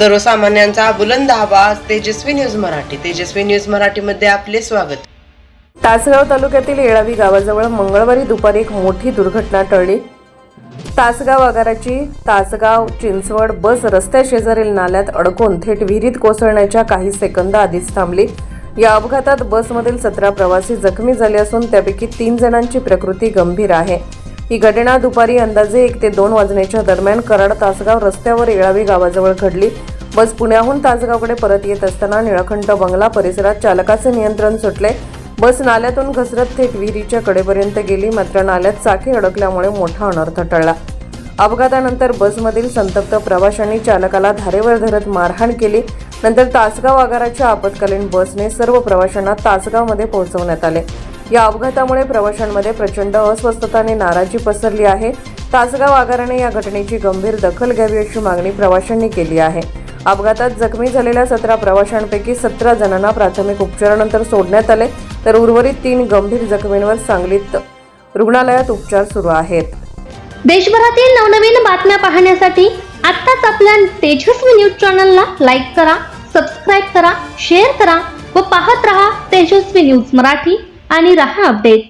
सर्वसामान्यांचा बुलंद आवाज तेजस्वी न्यूज मराठी. तेजस्वी न्यूज मराठीमध्ये आपले स्वागत. तासगाव तालुक्यातील येळावी गावाजवळ मंगळवारी दुपारी एक मोठी दुर्घटना टळली. तासगाव आगाराची तासगाव चिंचवड बस रस्त्या शेजारील नाल्यात अडकून थेट विहिरीत कोसळण्याच्या काही सेकंद आधीच थांबली. या अपघातात बसमधील सतरा प्रवासी जखमी झाले असून त्यापैकी तीन जणांची प्रकृती गंभीर आहे. ही घटना दुपारी अंदाजे एक ते दोन वाजण्याच्या दरम्यान कराड तासगाव रस्त्यावर येळावी गावाजवळ घडली. बस पुण्याहून तासगावकडे परत येत असताना निळखंठ बंगला परिसरात चालकाचे नियंत्रण सुटले. बस नाल्यातून घसरत थेट विहिरीच्या कडेपर्यंत गेली मात्र नाल्यात चाकी अडकल्यामुळे मोठा अनर्थ टळला. अपघातानंतर बसमधील संतप्त प्रवाशांनी चालकाला धारेवर धरत मारहाण केली. नंतर तासगाव आगाराच्या आपत्कालीन बसने सर्व प्रवाशांना तासगावमध्ये पोहोचवण्यात आले. या अपघातामुळे प्रवाशांमध्ये प्रचंड अस्वस्थता आणि नाराजी पसरली आहे. तासगाव आगाराने या घटनेची गंभीर दखल घ्यावी अशी मागणी प्रवाशांनी केली आहे. अपघातात जखमी झालेल्या सतरा प्रवाशांपैकी सतरा जणांना प्राथमिक उपचारानंतर सोडण्यात आले तर उर्वरित तीन गंभीर जखमींवर सांगलीत रुग्णालयात उपचार सुरू आहेत. देशभरातील नवनवीन बातम्या पाहण्यासाठी आत्ताच आपल्या तेजस्वी न्यूज चॅनलला लाईक करा सबस्क्राईब करा शेअर करा व पाहत रहा तेजस्वी न्यूज मराठी. आणि रहा अपडेट.